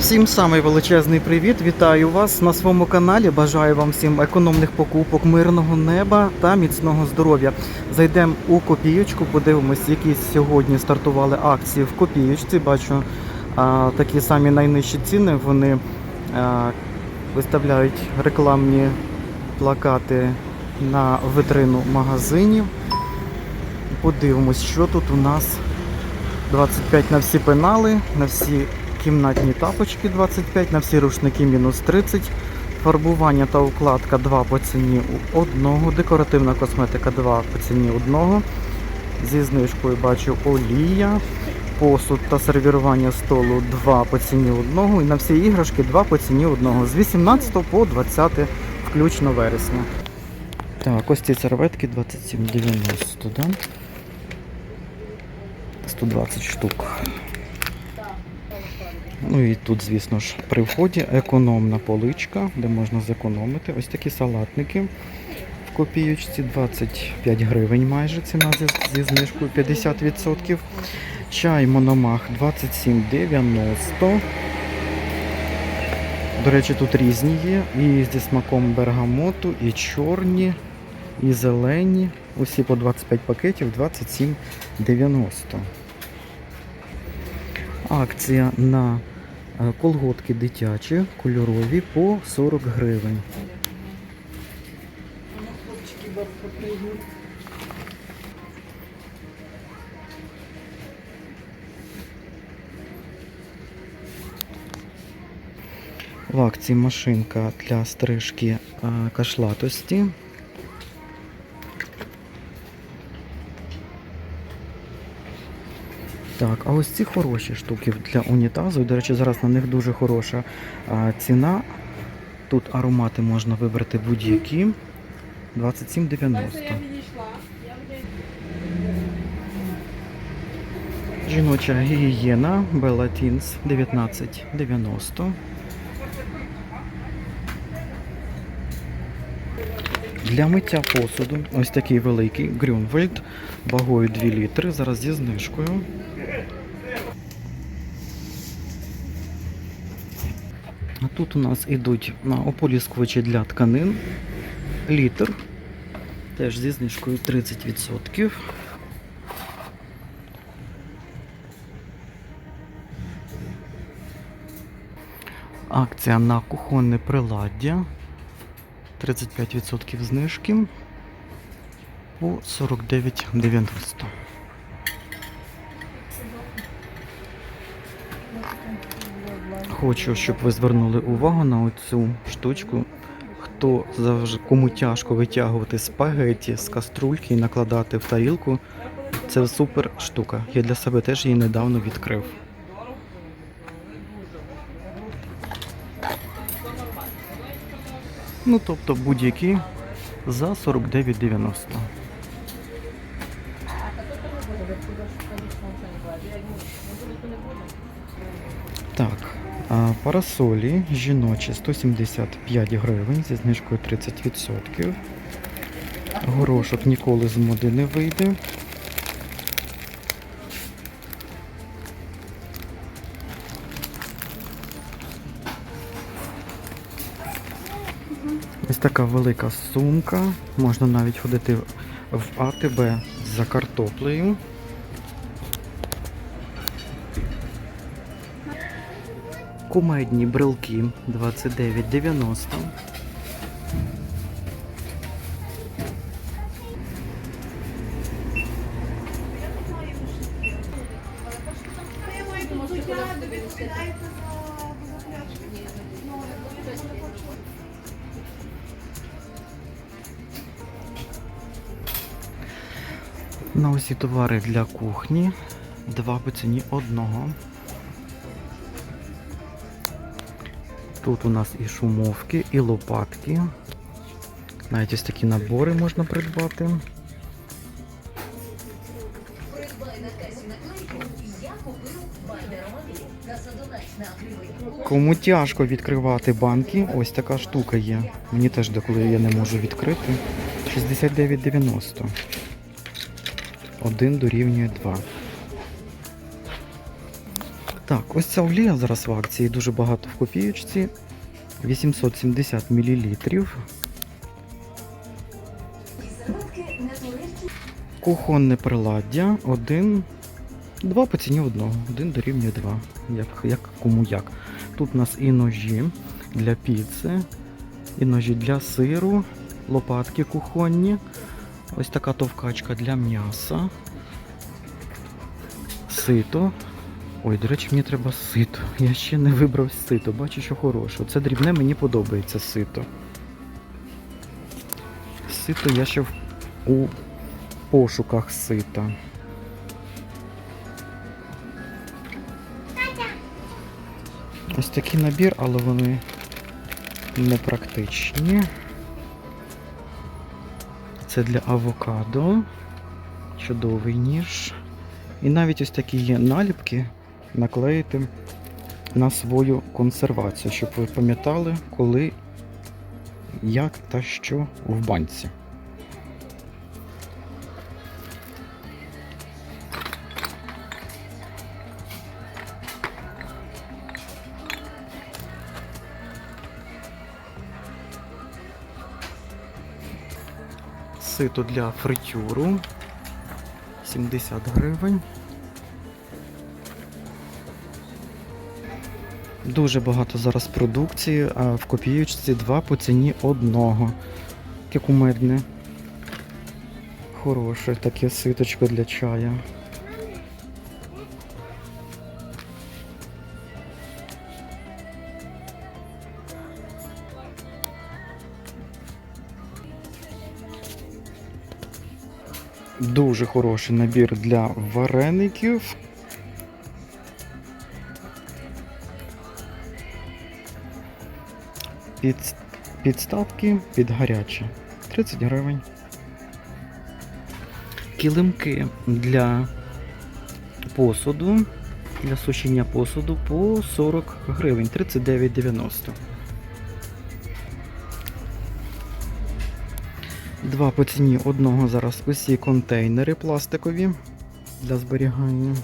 Всім самий величезний привіт! Вітаю вас на своєму каналі. Бажаю вам всім економних покупок, мирного неба та міцного здоров'я. Зайдемо у копієчку, подивимось, які сьогодні стартували акції в копієчці. Бачу а, такі самі найнижчі ціни. Вони а, виставляють рекламні плакати на витрину магазинів. Подивимось, що тут у нас 25 на всі пенали, на всі кімнатні тапочки 25, на всі рушники мінус 30, фарбування та укладка 2 по ціні одного, декоративна косметика 2 по ціні одного. Зі знижкою бачу олія, посуд та сервірування столу 2 по ціні одного. І на всі іграшки 2 по ціні одного. З 18 по 20 включно вересня. Так, ось ці серветки 27,90, да? 120 штук. Ну і тут, звісно ж, при вході економна поличка, де можна зекономити. Ось такі салатники в копійочці 25 гривень майже ціна зі, знижкою 50%. Чай Мономах 27,90. До речі, тут різні є. І зі смаком бергамоту, і чорні, і зелені. Усі по 25 пакетів 27,90. Акція на колготки дитячі, кольорові по 40 гривень. В акції машинка для стрижки е, кашлатості. Так, а ось ці хороші штуки для унітазу. До речі, зараз на них дуже хороша ціна. Тут аромати можна вибрати будь-які. 27,90. Жіноча гігієна Teens 19,90. Для миття посуду ось такий великий Grünwald вагою 2 літри. Зараз зі знижкою. А тут у нас ідуть на ополіскувачі для тканин. Літр. Теж зі знижкою 30%. Акція на кухонне приладдя. 35% знижки по 49,90. Хочу, щоб ви звернули увагу на оцю штучку. Хто кому тяжко витягувати спагеті з каструльки і накладати в тарілку, це супер штука. Я для себе теж її недавно відкрив. Ну, тобто будь-які за 49,90. Так, парасолі жіночі 175 гривень зі знижкою 30%. Горошок ніколи з моди не вийде. Ось така велика сумка. Можна навіть ходити в АТБ за картоплею. Кумедні брелки 29,90. На усі товари для кухні. Два по ціні одного. Тут у нас і шумовки, і лопатки. Навіть ось такі набори можна придбати. Кому тяжко відкривати банки, ось така штука є. Мені теж деколи я не можу відкрити. 69,90. Один дорівнює 2. Так, ось ця олія зараз в акції дуже багато в копієчці. 870 мл. Кухонне приладдя. Один. Два по ціні одного. Один дорівнює два. Як, як кому як. Тут у нас і ножі для піци, і ножі для сиру, лопатки кухонні. Ось така товкачка для м'яса. Сито. Ой, до речі, мені треба сито. Я ще не вибрав сито. Бачу, що хороше. Це дрібне, мені подобається сито. Сито я ще в... у пошуках сита. Ось такий набір, але вони непрактичні. Це для авокадо. Чудовий ніж. І навіть ось такі є наліпки наклеїти на свою консервацію, щоб ви пам'ятали, коли, як та що в банці. Сито для фритюру 70 гривень. Дуже багато зараз продукції, а в копіючці два по ціні одного. Таке кумедне. Хороше таке ситочко для чая. Дуже хороший набір для вареників. Під, підставки під гаряче. 30 гривень. Килимки для посуду, для сушіння посуду по 40 гривень, 39,90. Два по ціні одного зараз усі контейнери пластикові для зберігання.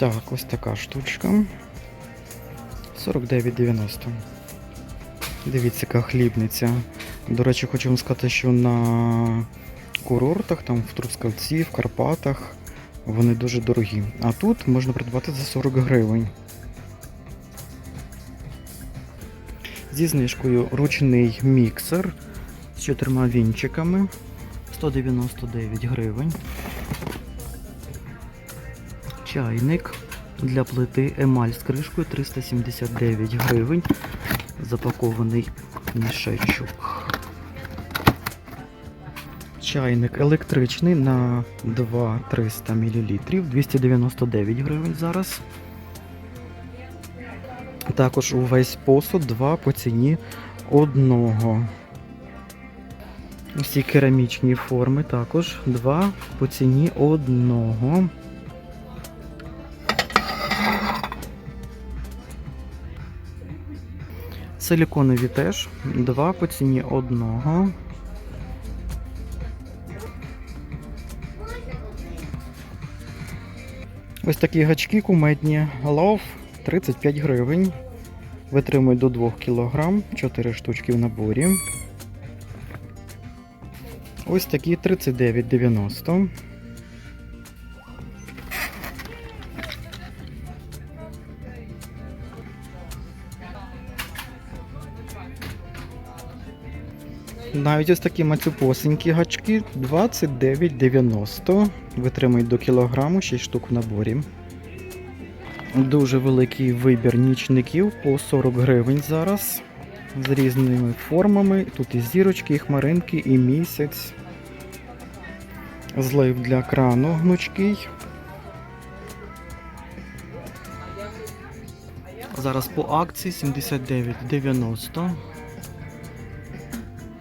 Так, ось така штучка. 49,90. Дивіться, яка хлібниця. До речі, хочу вам сказати, що на курортах, там в Трускавці, в Карпатах, вони дуже дорогі. А тут можна придбати за 40 гривень. Зі знижкою ручний міксер з чотирма вінчиками 199 гривень. Чайник для плити емаль з кришкою 379 гривень. Запакований мішечок. Чайник електричний на 2-300 мл, 299 гривень зараз. Також увесь посуд 2 по ціні одного. Усі керамічні форми також 2 по ціні одного. Силіконові теж 2 по ціні одного. Ось такі гачки кумедні. Love 35 гривень. Витримують до 2 кг, 4 штучки в наборі. Ось такі 39,90. Навіть ось такі мацюпосенькі гачки 29,90. Витримують до кілограму 6 штук в наборі. Дуже великий вибір нічників по 40 гривень зараз. З різними формами. Тут і зірочки, і хмаринки, і місяць. Злив для крану гнучкий. Зараз по акції 79,90.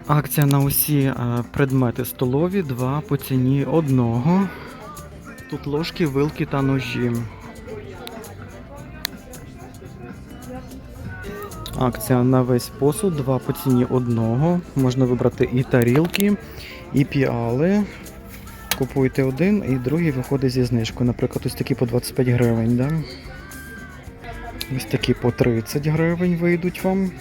Акція на усі е, предмети столові, два по ціні одного. Тут ложки, вилки та ножі. Акція на весь посуд, два по ціні одного. Можна вибрати і тарілки, і піали. купуєте один і другий виходить зі знижкою. Наприклад, ось такі по 25 гривень, да? Ось такі по 30 гривень вийдуть вам.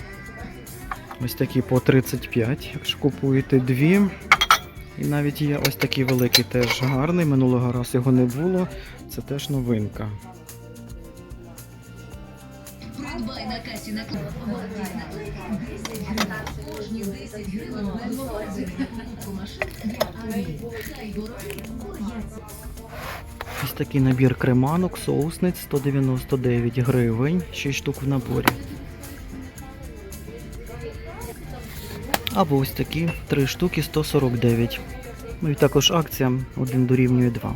Ось такі по 35, якщо купуєте дві. І навіть є ось такий великий теж гарний. Минулого разу його не було. Це теж новинка. Придбай на касі на квартирна 10 гривень. Кожні 10 гривень безплатно. Машин для армії. Хай дорогі бояться. Ось такий набір креманок, соусниць 199 гривень, 6 штук в наборі. Або ось такі 3 штуки 149. Ну і також акція 1 дорівнює 2.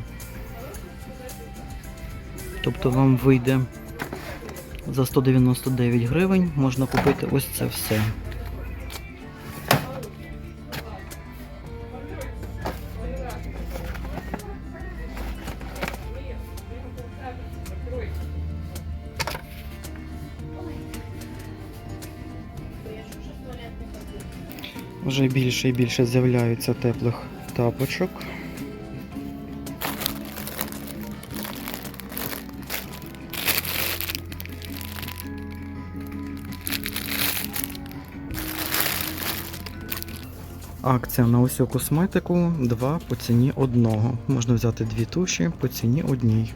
Тобто вам вийде за 199 гривень можна купити ось це все. Вже більше і більше з'являється теплих тапочок. Акція на усю косметику 2 по ціні одного. Можна взяти дві туші по ціні одній.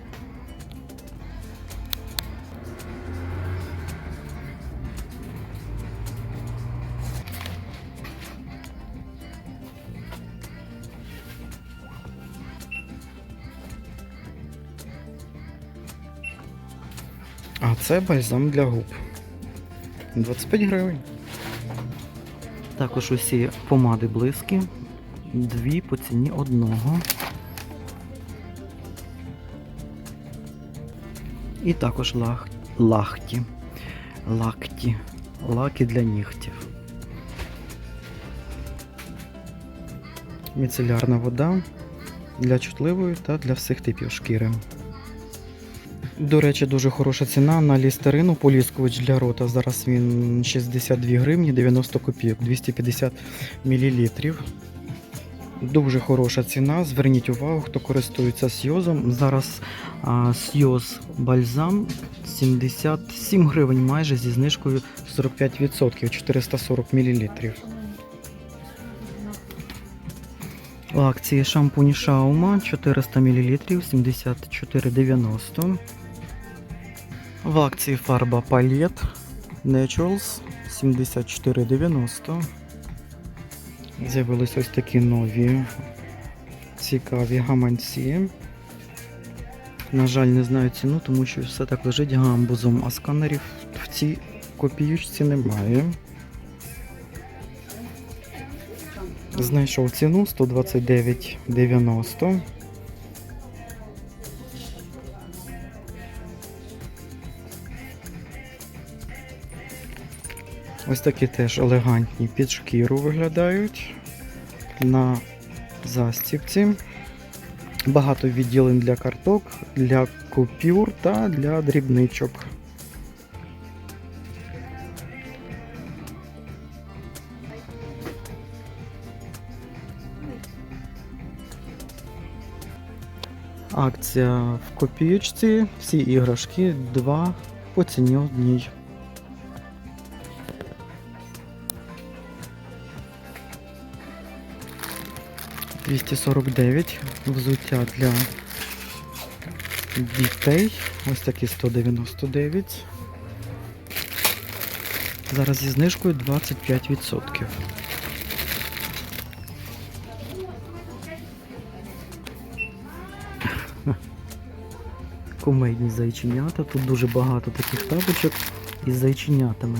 А це бальзам для губ. 25 гривень. Також усі помади блиски. Дві по ціні одного. І також лах... лахті. Лакті. Лаки для нігтів. Міцелярна вода для чутливої та для всіх типів шкіри. До речі, дуже хороша ціна на лістерину поліскувач для рота. Зараз він 62 гривні 90 копійок, 250 мл. Дуже хороша ціна. Зверніть увагу, хто користується сйозом. Зараз а, сйоз бальзам 77 гривень майже зі знижкою 45%, 440 мл. У акції шампунь Шаума 400 мл 74,90. В акції фарба Palette Naturals 74,90. З'явились ось такі нові цікаві гаманці. На жаль, не знаю ціну, тому що все так лежить гамбузом, а сканерів в цій копіючці немає. Знайшов ціну 129,90. Ось такі теж елегантні під шкіру виглядають на застібці. Багато відділень для карток, для купюр та для дрібничок. Акція в копієчці, всі іграшки 2 по ціні одній. Двісті сорок дев'ять взуття для дітей. Ось такі 199. Зараз зі знижкою 25%. Кумедні зайченята. Тут дуже багато таких тапочок із зайченятами.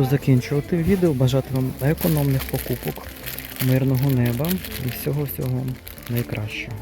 Буду закінчувати відео, бажати вам економних покупок, мирного неба і всього-всього найкращого.